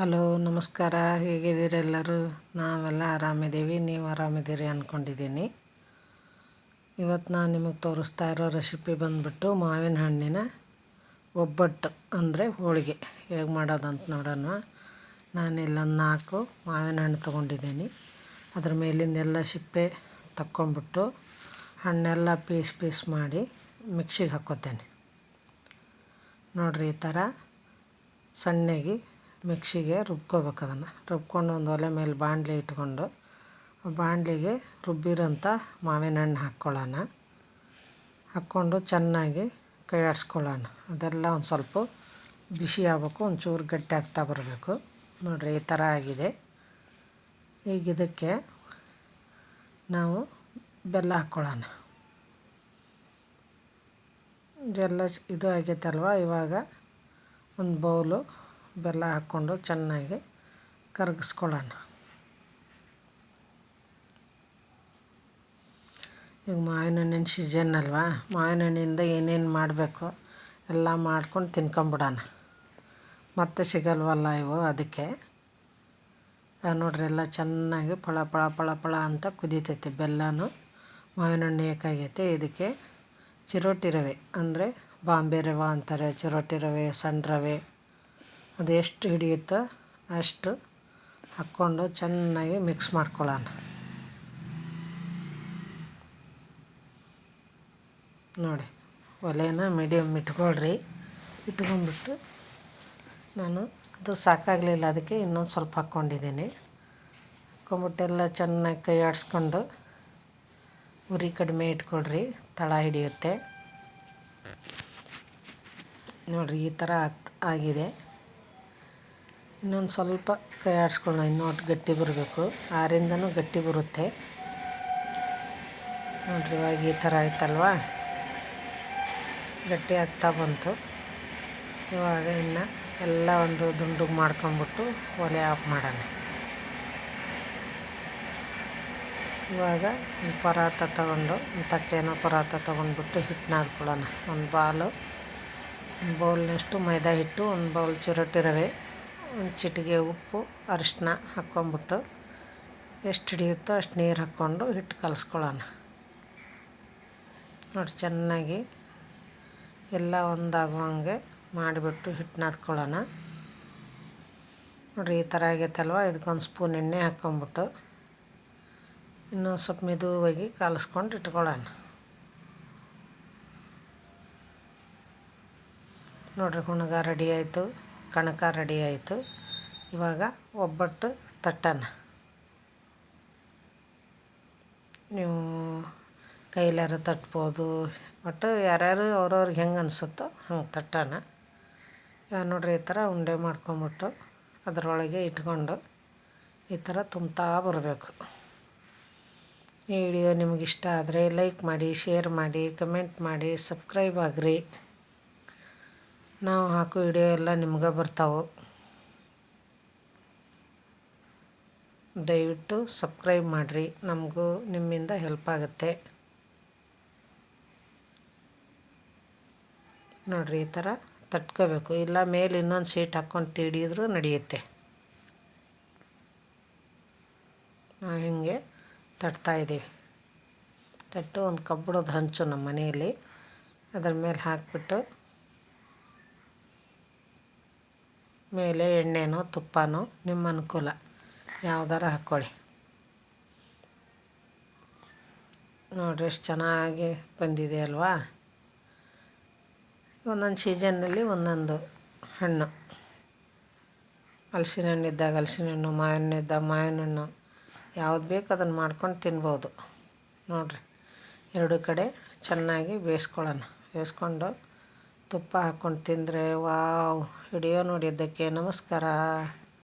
Hello, ನಮಸ್ಕಾರ. ಹೇಗಿದ್ದೀರಿ ಎಲ್ಲರೂ? ನಾವೆಲ್ಲ ಆರಾಮಿದ್ದೀವಿ. ನೀವು ಆರಾಮಿದ್ದೀರಿ ಅಂದ್ಕೊಂಡಿದ್ದೀನಿ ಇವತ್ತು ನಾನು ನಿಮಗೆ ತೋರಿಸ್ತಾ ಇರೋ ರೆಸಿಪಿ ಬಂದ್ಬಿಟ್ಟು ಮಾವಿನ ಹಣ್ಣಿನ ಒಬ್ಬಟ್ಟು, ಅಂದರೆ ಹೋಳಿಗೆ. ಹೇಗೆ ಮಾಡೋದಂತ ನೋಡೋಣ. ನಾನಿಲ್ಲೊಂದು ನಾಲ್ಕು ಮಾವಿನ ಹಣ್ಣು ತೊಗೊಂಡಿದ್ದೀನಿ. ಅದ್ರ ಮೇಲಿಂದೆಲ್ಲ ಸಿಪ್ಪೆ ತಕ್ಕೊಂಬಿಟ್ಟು ಹಣ್ಣೆಲ್ಲ ಪೀಸ್ ಪೀಸ್ ಮಾಡಿ ಮಿಕ್ಸಿಗೆ ಹಾಕೋತೇನೆ ನೋಡಿರಿ, ಈ ಥರ ಸಣ್ಣಗೆ ಮಿಕ್ಸಿಗೆ ರುಬ್ಕೋಬೇಕು ಅದನ್ನು. ರುಬ್ಕೊಂಡು ಒಂದು ಒಲೆ ಮೇಲೆ ಬಾಣಲೆ ಇಟ್ಕೊಂಡು ಬಾಣಲೆಗೆ ರುಬ್ಬಿರೋಂಥ ಮಾವಿನ ಹಣ್ಣು ಹಾಕ್ಕೊಳ್ಳೋಣ. ಹಾಕ್ಕೊಂಡು ಚೆನ್ನಾಗಿ ಕೈ ಆಡಿಸ್ಕೊಳ್ಳೋಣ ಅದೆಲ್ಲ ಒಂದು ಸ್ವಲ್ಪ ಬಿಸಿ ಆಗಬೇಕು, ಒಂಚೂರು ಗಟ್ಟಿ ಆಗ್ತಾ ಬರಬೇಕು. ನೋಡಿರಿ, ಈ ಥರ ಆಗಿದೆ. ಈಗ ಇದಕ್ಕೆ ನಾವು ಬೆಲ್ಲ ಹಾಕ್ಕೊಳ್ಳೋಣ. ಇದೆಲ್ಲ ಇದು ಆಗೈತಲ್ವ ಇವಾಗ ಒಂದು ಬೌಲು ಬೆಲ್ಲ ಹಾಕ್ಕೊಂಡು ಚೆನ್ನಾಗಿ ಕರಗಿಸ್ಕೊಳ್ಳೋಣ. ಈಗ ಮಾವಿನ ಹಣ್ಣಿನ ಸೀಸನ್ ಅಲ್ವಾ? ಮಾವಿನ ಹಣ್ಣಿಂದ ಏನೇನು ಮಾಡಬೇಕು ಎಲ್ಲ ಮಾಡ್ಕೊಂಡು ತಿನ್ಕೊಂಬಿಡೋಣ. ಮತ್ತೆ ಸಿಗಲ್ವಲ್ಲ ಇವು ಅದಕ್ಕೆ. ನೋಡ್ರಿ ಎಲ್ಲ ಚೆನ್ನಾಗಿ ಪಳ ಪಳ ಪಳ ಪಳ ಅಂತ ಕುದೀತೈತೆ ಬೆಲ್ಲನೂ. ಮಾವಿನ ಹಣ್ಣು ಏಕಾಗೈತೆ. ಇದಕ್ಕೆ ಚಿರೋಟಿ ರವೆ ಅಂದರೆ ಬಾಂಬೆ ರವೆ ಅಂತಾರೆ. ಚಿರೋಟಿ ರವೆ, ಸಣ್ಣ ರವೆ ಅದು ಎಷ್ಟು ಹಿಡಿಯುತ್ತೋ ಅಷ್ಟು ಹಾಕ್ಕೊಂಡು ಚೆನ್ನಾಗಿ ಮಿಕ್ಸ್ ಮಾಡ್ಕೊಳ್ಳೋಣ. ನೋಡಿ, ಒಲೆನ ಮೀಡಿಯಮ್ ಇಟ್ಕೊಳ್ರಿ. ಇಟ್ಕೊಂಡ್ಬಿಟ್ಟು ನಾನು ಅದು ಸಾಕಾಗಲಿಲ್ಲ, ಅದಕ್ಕೆ ಇನ್ನೊಂದು ಸ್ವಲ್ಪ ಹಾಕ್ಕೊಂಡಿದ್ದೀನಿ. ಹಾಕ್ಕೊಂಬಿಟ್ಟೆಲ್ಲ ಚೆನ್ನಾಗಿ ಕೈ ಆಡಿಸ್ಕೊಂಡು ಉರಿ ಕಡಿಮೆ ಇಟ್ಕೊಳ್ರಿ, ತಳ ಹಿಡಿಯುತ್ತೆ. ನೋಡಿರಿ, ಈ ಥರ ಆಗಿದೆ. ಇನ್ನೊಂದು ಸ್ವಲ್ಪ ಕೈ ಆಡಿಸ್ಕೊಳ್ಳೋಣ, ಇನ್ನೂ ಗಟ್ಟಿ ಬರಬೇಕು. ಆರಿಂದನೂ ಗಟ್ಟಿ ಬರುತ್ತೆ. ನೋಡ್ರಿ ಇವಾಗ ಈ ಥರ ಆಯ್ತಲ್ವಾ? ಗಟ್ಟಿ ಆಗ್ತಾ ಬಂತು. ಇವಾಗ ಇನ್ನು ಎಲ್ಲ ಒಂದು ದುಂಡುಗೆ ಮಾಡ್ಕೊಂಬಿಟ್ಟು ಒಲೆ ಆಫ್ ಮಾಡೋಣ. ಇವಾಗ ಒಂದು ಪರಾತ ತಗೊಂಡು, ಒಂದು ತಟ್ಟೆನೋ ಪರಾತ ತೊಗೊಂಡ್ಬಿಟ್ಟು ಹಿಟ್ಟು ನಾದ್ಕೊಳ್ಳೋಣ. ಒಂದು ಬಾಲು, ಒಂದು ಬೌಲ್ನಷ್ಟು ಮೈದಾ ಹಿಟ್ಟು, ಒಂದು ಬೌಲ್ ಚಿರೋಟಿ ರವೆ ಒಂದು ಚಿಟಿಗೆ ಉಪ್ಪು ಅರಿಶಿನ ಹಾಕ್ಕೊಂಬಿಟ್ಟು ಎಷ್ಟು ಹಿಡಿಯುತ್ತೋ ಅಷ್ಟು ನೀರು ಹಾಕ್ಕೊಂಡು ಹಿಟ್ಟು ಕಲಸ್ಕೊಳ್ಳೋಣ. ನೋಡಿ, ಚೆನ್ನಾಗಿ ಎಲ್ಲ ಒಂದಾಗುವಂಗೆ ಮಾಡಿಬಿಟ್ಟು ಹಿಟ್ಟು ನಾದ್ಕೊಳ್ಳೋಣ ನೋಡಿರಿ ಈ ಥರ ಆಗೈತಲ್ವ? ಇದಕ್ಕೊಂದು ಸ್ಪೂನ್ ಎಣ್ಣೆ ಹಾಕ್ಕೊಂಬಿಟ್ಟು ಇನ್ನೊಂದು ಸ್ವಲ್ಪ ಮೆದುವಾಗಿ ಕಲಸ್ಕೊಂಡು ಇಟ್ಕೊಳ್ಳೋಣ. ನೋಡಿರಿ, ಹುಣಗ ರೆಡಿ ಆಯಿತು. ಕಣಕ ರೆಡಿ ಆಯಿತು. ಇವಾಗ ಒಬ್ಬಟ್ಟು ತಟ್ಟನ. ನೀವು ಕೈಲಾರು ತಟ್ಬೋದು. ಒಟ್ಟು ಯಾರ್ಯಾರು ಅವ್ರವ್ರಿಗೆ ಹೆಂಗೆ ಅನಿಸುತ್ತೋ ಹಂಗೆ ತಟ್ಟಣ ನೋಡ್ರಿ ಈ ಥರ ಉಂಡೆ ಮಾಡ್ಕೊಂಬಿಟ್ಟು ಅದರೊಳಗೆ ಇಟ್ಕೊಂಡು ಈ ಥರ ತುಂಬ್ತಾ ಬರಬೇಕು. ಈ ವಿಡಿಯೋ ನಿಮಗಿಷ್ಟ ಆದರೆ ಲೈಕ್ ಮಾಡಿ ಶೇರ್ ಮಾಡಿ ಕಮೆಂಟ್ ಮಾಡಿ ಸಬ್ಸ್ಕ್ರೈಬ್ ಆಗಿರಿ. ನಾವು ಹಾಕೋ ವಿಡಿಯೋ ಎಲ್ಲ ನಿಮ್ಗೆ ಬರ್ತಾವೆ. ದಯವಿಟ್ಟು ಸಬ್ಸ್ಕ್ರೈಬ್ ಮಾಡಿರಿ, ನಮಗೂ ನಿಮ್ಮಿಂದ ಹೆಲ್ಪ್ ಆಗುತ್ತೆ. ನೋಡಿರಿ, ಈ ಥರ ತಟ್ಕೋಬೇಕು. ಇಲ್ಲ ಮೇಲೆ ಇನ್ನೊಂದು ಸೀಟ್ ಹಾಕ್ಕೊಂಡು ತೀಡಿದ್ರೂ ನಡೆಯುತ್ತೆ. ನಾವು ಹಿಂಗೆ ತಟ್ತಾಯಿದ್ದೀವಿ ತಟ್ಟು ಒಂದು ಕಬ್ಬಿಣದ ಹಂಚು ನಮ್ಮ ಮನೆಯಲ್ಲಿ. ಅದ್ರ ಮೇಲೆ ಹಾಕಿಬಿಟ್ಟು ಮೇಲೆ ಎಣ್ಣೆನೋ ತುಪ್ಪನೋ ನಿಮ್ಮ ಅನುಕೂಲ. ಯಾವ್ದಾರ ಹಾಕ್ಕೊಳ್ಳಿ. ನೋಡಿರಿ ಎಷ್ಟು ಚೆನ್ನಾಗಿ ಬಂದಿದೆ ಅಲ್ವಾ? ಒಂದೊಂದು ಸೀಸನ್ನಲ್ಲಿ ಒಂದೊಂದು ಹಣ್ಣು. ಹಲಸಿನ ಹಣ್ಣು ಇದ್ದಾಗ ಹಲಸಿನ ಹಣ್ಣು ಮಾವಿನ ಇದ್ದಾಗ ಮಾವಿನ ಹಣ್ಣು ಯಾವ್ದು ಬೇಕು ಅದನ್ನು ಮಾಡ್ಕೊಂಡು ತಿನ್ಬೋದು. ನೋಡಿರಿ. ಎರಡು ಕಡೆ ಚೆನ್ನಾಗಿ ಬೇಯಿಸ್ಕೊಳ್ಳೋಣ. ಬೇಯಿಸ್ಕೊಂಡು ತುಪ್ಪ ಹಾಕ್ಕೊಂಡು ತಿಂದರೆ ವಾವ್ ವಿಡಿಯೋ ನೋಡಿದ್ದಕ್ಕೆ ನಮಸ್ಕಾರ.